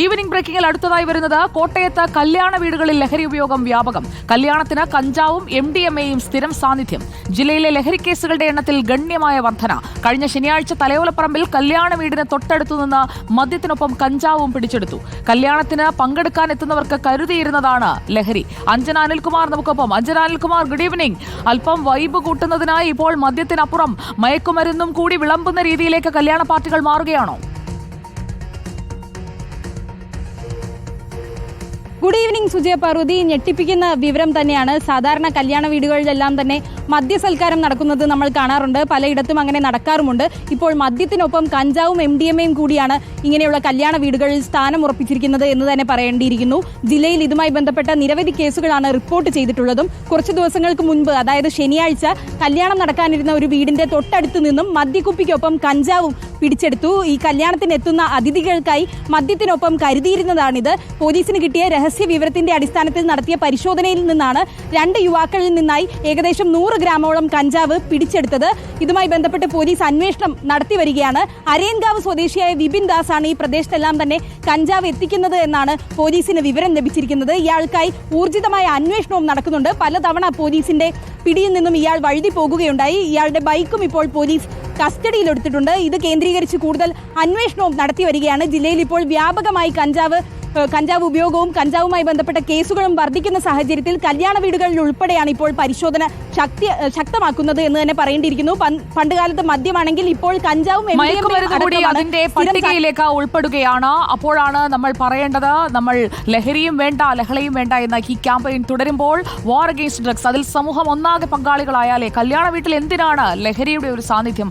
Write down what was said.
Evening ബ്രേക്കിംഗിൽ അടുത്തതായി വരുന്നത് കോട്ടയത്ത് കല്യാണ വീടുകളിൽ ലഹരി ഉപയോഗം വ്യാപകം. കല്യാണത്തിന് കഞ്ചാവും എം ഡി എം എയും സ്ഥിരം സാന്നിധ്യം. ജില്ലയിലെ ലഹരി കേസുകളുടെ എണ്ണത്തിൽ ഗണ്യമായ വർധന. കഴിഞ്ഞ ശനിയാഴ്ച തലയോലപ്പറമ്പിൽ കല്യാണ വീടിന് തൊട്ടടുത്തു നിന്ന് മദ്യത്തിനൊപ്പം കഞ്ചാവും പിടിച്ചെടുത്തു. കല്യാണത്തിന് പങ്കെടുക്കാൻ എത്തുന്നവർക്ക് കരുതിയിരുന്നതാണ് ലഹരി. അഞ്ജന അനിൽകുമാർ നമുക്കൊപ്പം. അഞ്ജന അനിൽകുമാർ ഗുഡ് ഈവനിംഗ് അല്പം വൈബ് കൂട്ടുന്നതിനായി ഇപ്പോൾ മദ്യത്തിനപ്പുറം മയക്കുമരുന്നും കൂടി വിളമ്പുന്ന രീതിയിലേക്ക് കല്യാണ പാർട്ടികൾ മാറുകയാണോ? Good evening Sujaya Parvathy. ഞെട്ടിപ്പിക്കുന്ന വിവരം തന്നെയാണ്. സാധാരണ കല്യാണ വീടുകളിലെല്ലാം തന്നെ മദ്യസൽക്കാരം നടക്കുന്നത് നമ്മൾ കാണാറുണ്ട്. പലയിടത്തും അങ്ങനെ നടക്കാറുമുണ്ട്. ഇപ്പോൾ മദ്യത്തിനൊപ്പം കഞ്ചാവും എം ഡി എം എയും കൂടിയാണ് ഇങ്ങനെയുള്ള കല്യാണ വീടുകളിൽ സ്ഥാനം ഉറപ്പിച്ചിരിക്കുന്നത് എന്ന് തന്നെ പറയേണ്ടിയിരിക്കുന്നു. ജില്ലയിൽ ഇതുമായി ബന്ധപ്പെട്ട നിരവധി കേസുകളാണ് റിപ്പോർട്ട് ചെയ്തിട്ടുള്ളതും കുറച്ച് ദിവസങ്ങൾക്ക് മുൻപ് അതായത് ശനിയാഴ്ച കല്യാണം നടക്കാനിരുന്ന ഒരു വീടിന്റെ തൊട്ടടുത്ത് നിന്നും മദ്യക്കുപ്പിക്കൊപ്പം കഞ്ചാവും പിടിച്ചെടുത്തു. ഈ കല്യാണത്തിന് എത്തുന്ന അതിഥികൾക്കായി മദ്യത്തിനൊപ്പം കരുതിയിരുന്നതാണിത്. പോലീസിന് കിട്ടിയ രഹസ്യ വിവരത്തിന്റെ അടിസ്ഥാനത്തിൽ നടത്തിയ പരിശോധനയിൽ നിന്നാണ് രണ്ട് യുവാക്കളിൽ നിന്നായി ഏകദേശം നൂറ് ഗ്രാമോളം കഞ്ചാവ് പിടിച്ചെടുത്തത്. ഇതുമായി ബന്ധപ്പെട്ട് പോലീസ് അന്വേഷണം നടത്തി വരികയാണ്. അരയൻകാവ് സ്വദേശിയായ വിപിൻ ദാസ് ആണ് ഈ പ്രദേശത്തെല്ലാം തന്നെ കഞ്ചാവ് എത്തിക്കുന്നത് എന്നാണ് പോലീസിന് വിവരം ലഭിച്ചിരിക്കുന്നത്. ഇയാൾക്കായി ഊർജിതമായ അന്വേഷണവും നടക്കുന്നുണ്ട്. പലതവണ പോലീസിന്റെ പിടിയിൽ നിന്നും ഇയാൾ വഴുതി പോകുകയുണ്ടായി. ഇയാളുടെ ബൈക്കും ഇപ്പോൾ പോലീസ് കസ്റ്റഡിയിലെടുത്തിട്ടുണ്ട് ഇത് കേന്ദ്രീകരിച്ച് കൂടുതൽ അന്വേഷണവും നടത്തി വരികയാണ്. ജില്ലയിൽ ഇപ്പോൾ വ്യാപകമായി കഞ്ചാവ് കഞ്ചാവ് ഉപയോഗവും കഞ്ചാവുമായി ബന്ധപ്പെട്ട കേസുകളും വർദ്ധിക്കുന്ന സാഹചര്യത്തിൽ കല്യാണ വീടുകളിൽ ഉൾപ്പെടെയാണ് ഇപ്പോൾ പരിശോധന ശക്തി ശക്തമാക്കുന്നത് എന്ന് തന്നെ പറയേണ്ടിയിരിക്കുന്നു. പണ്ടുകാലത്ത് മദ്യമാണെങ്കിൽ ഇപ്പോൾ കഞ്ചാവും അതിന്റെ പട്ടികയിലേക്ക് ഉൾപ്പെടുകയാണ്. അപ്പോഴാണ് നമ്മൾ പറയേണ്ടത് നമ്മൾ ലഹരിയും വേണ്ട ലഹളയും വേണ്ട എന്ന ഈ ക്യാമ്പയിൻ തുടരുമ്പോൾ വാർ അഗെയിൻസ്റ്റ് ഡ്രഗ്സ് അതിൽ സമൂഹം ഒന്നാകെ പങ്കാളികളായാലേ കല്യാണ വീട്ടിൽ എന്തിനാണ് ലഹരിയുടെ ഒരു സാന്നിധ്യം